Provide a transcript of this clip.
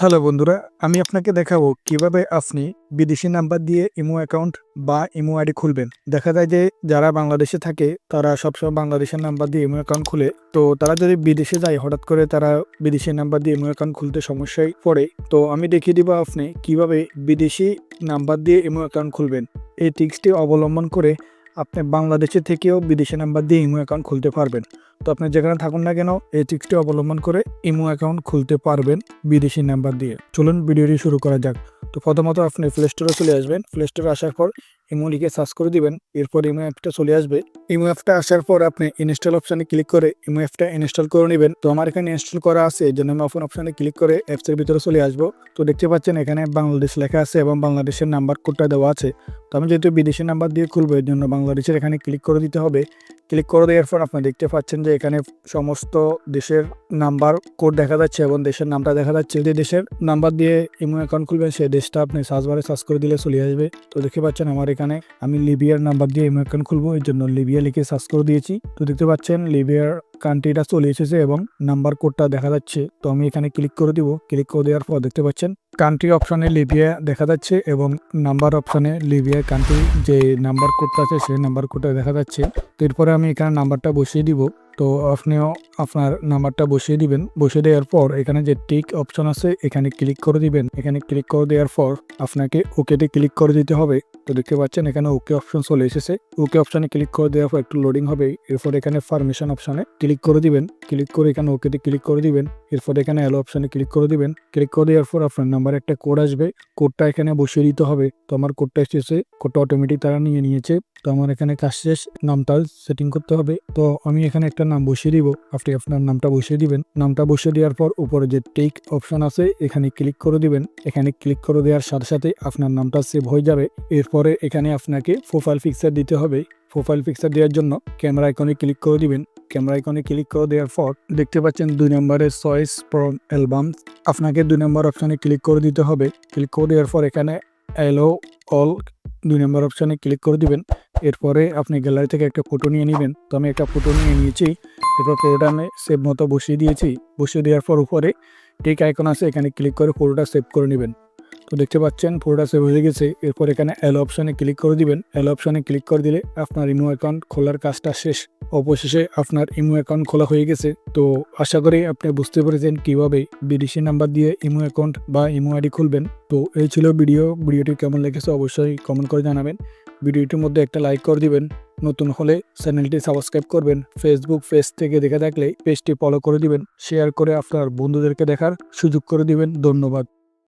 Hello বন্ধুরা, আমি আপনাকে দেখাবো কীভাবে আপনি বিদেশি নাম্বার দিয়ে ইমো অ্যাকাউন্ট বা ইমো আইডি খুলবেন। দেখা যায় যে যারা বাংলাদেশে থাকে, তারা সবসময় বাংলাদেশের নাম্বার দিয়ে ইমো অ্যাকাউন্ট খুলে। তো তারা যদি বিদেশে যায়, হঠাৎ করে তারা বিদেশি নাম্বার দিয়ে ইমো অ্যাকাউন্ট খুলতে সমস্যায় পড়ে। তো আমি দেখিয়ে দিব আপনি কীভাবে বিদেশি নাম্বার দিয়ে ইমো অ্যাকাউন্ট খুলবেন। এই টিক্সটি অবলম্বন করে আপনি বাংলাদেশে থেকেও বিদেশি নাম্বার দিয়ে ইমো অ্যাকাউন্ট খুলতে পারবেন। তো আপনি যেখানে থাকুন না কেন, এই ট্রিক্সটি অবলম্বন করে ইমো অ্যাকাউন্ট খুলতে পারবেন বিদেশি নাম্বার দিয়ে। চলুন ভিডিওটি শুরু করা যাক। তো প্রথমত আপনি প্লে স্টোরে চলে আসবেন। প্লে স্টোরে আসার পর ইমো লিখে সার্চ করে দিবেন, এরপর ইমো অ্যাপটা চলে আসবে। ইমো অ্যাপটা আসার পর আপনি ইনস্টল অপশানে ক্লিক করে ইমো অ্যাপটা ইনস্টল করে নেবেন। তো আমার এখানে ইনস্টল করা আছে, এই জন্য আমি ওপেন অপশানে ক্লিক করে অ্যাপসের ভিতরে চলে আসব। তো দেখতে পাচ্ছেন এখানে বাংলাদেশ লেখা আছে এবং বাংলাদেশের নাম্বার কোডটা দেওয়া আছে। তো আমি যেহেতু বিদেশি নাম্বার দিয়ে খুলবো, এর জন্য বাংলাদেশের এখানে ক্লিক করে দিতে হবে। ক্লিক করে দেওয়ার পর আপনি দেখতে পাচ্ছেন যে এখানে সমস্ত দেশের নাম্বার কোড দেখা যাচ্ছে এবং দেশের নামটা দেখা যাচ্ছে। যে দেশের নাম্বার দিয়ে ইমো অ্যাকাউন্ট খুলবেন, সেই দেশটা আপনি সার্চ বারে সার্চ করে দিলে চলে আসবে। তো দেখতে পাচ্ছেন আমার এখানে আমি লিবিয়ার নাম্বার দিয়ে ইমো অ্যাকাউন্ট খুলবো এর জন্য লিবিয়া লিখে সার্চ করে দিয়েছি। তো দেখতে পাচ্ছেন লিবিয়ার কান্ট্রিটা চলে এসেছে এবং নাম্বার কোডটা দেখা যাচ্ছে। তো আমি এখানে ক্লিক করে দিব। ক্লিক করে দেওয়ার পর দেখতে পাচ্ছেন কান্ট্রি অপশানে লিবিয়া দেখা যাচ্ছে এবং নাম্বার অপশানে লিবিয়া কান্ট্রি যে নাম্বার কোডটা আছে, সেই নাম্বার কোডটা দেখা যাচ্ছে। তো এরপরে আমি এখানে নাম্বারটা বসিয়ে দিব। তো আপনিও আপনার নাম্বারটা বসিয়ে দিবেন। বসিয়ে দেওয়ার পর এখানে যে টিক অপশন আছে, এখানে ক্লিক করে দিবেন। এখানে ক্লিক করে দেওয়ার পর আপনাকে ওকেতে ক্লিক করে দিতে হবে। তো দেখতে পাচ্ছেন এখানে ওকে অপশন চলে এসেছে। ওকে অপশনে ক্লিক করে দেওয়ার পর একটু লোডিং হবে। এরপর এখানে ফার্মেশন অপশনে ক্লিক করে দিবেন। ক্লিক করে এখানে ওকেতে ক্লিক করে দিবেন। এরপর এখানে অ্যালো অপশনে ক্লিক করে দিবেন। ক্লিক করে দেওয়ার পর আপনার নাম্বার একটা কোড আসবে। কোডটা এখানে বসিয়ে দিতে হবে। তো আমার কোডটা এসেছে। কোডটা অটোমেটিক তারা নিয়ে নিয়েছে। তো আমার এখানে কাজ শেষ। নামটা সেটিং করতে হবে। তো আমি এখানে একটা নাম বসিয়ে দিব। আপনি আপনার নামটা বসিয়ে দিবেন। নামটা বসিয়ে দেওয়ার পর উপরে যে টেক অপশন আছে, এখানে ক্লিক করে দিবেন। এখানে ক্লিক করে দেওয়ার সাথে সাথে আপনার নামটা সেভ হয়ে যাবে। এরপরে এখানে আপনাকে প্রোফাইল পিকচার দিতে হবে। প্রোফাইল পিকচার দেওয়ার জন্য ক্যামেরা আইকনে ক্লিক করে দিবেন। ক্যামেরা আইকনে ক্লিক করে দেওয়ার পর দেখতে পাচ্ছেন দুই নম্বরের চয়েস ফ্রম অ্যালবাম আপনাকে দুই নম্বর অপশনে ক্লিক করে দিতে হবে। ক্লিক করে দেওয়ার পর এখানে অ্যালো অল দুই নম্বর অপশনে ক্লিক করে দিবেন। এরপরে আপনি গ্যালারি থেকে একটা ফটো নিয়ে নেবেন। তো আমি একটা ফটো নিয়ে নিয়েছি। এরপর ফটোটা আমি সেভ মতো বসিয়ে দিয়েছি। বসিয়ে দেওয়ার পর উপরে টিক আইকন আছে, এখানে ক্লিক করে ফটোটা সেভ করে নেবেন। তো দেখতে পাচ্ছেন ফটোটা সেভ হয়ে গেছে। এরপর এখানে অ্যালো অপশনে ক্লিক করে দিবেন। এল অপশনে ক্লিক করে দিলে আপনার ইমো অ্যাকাউন্ট খোলার কাজটা শেষ। অবশেষে আপনার ইমো অ্যাকাউন্ট খোলা হয়ে গেছে। তো আশা করি আপনি বুঝতে পেরেছেন কীভাবে বিদেশি নাম্বার দিয়ে ইমো অ্যাকাউন্ট বা ইমো আইডি খুলবেন। তো এই ছিল ভিডিও ভিডিওটি কেমন লেগেছে অবশ্যই কমেন্ট করে জানাবেন। ভিডিওটির মধ্যে একটা লাইক করে দিবেন। নতুন হলে চ্যানেলটি সাবস্ক্রাইব করবেন। ফেসবুক পেজ থেকে দেখে থাকলে পেজটি ফলো করে দিবেন। শেয়ার করে আপনার বন্ধুদেরকে দেখার সুযোগ করে দিবেন। ধন্যবাদ।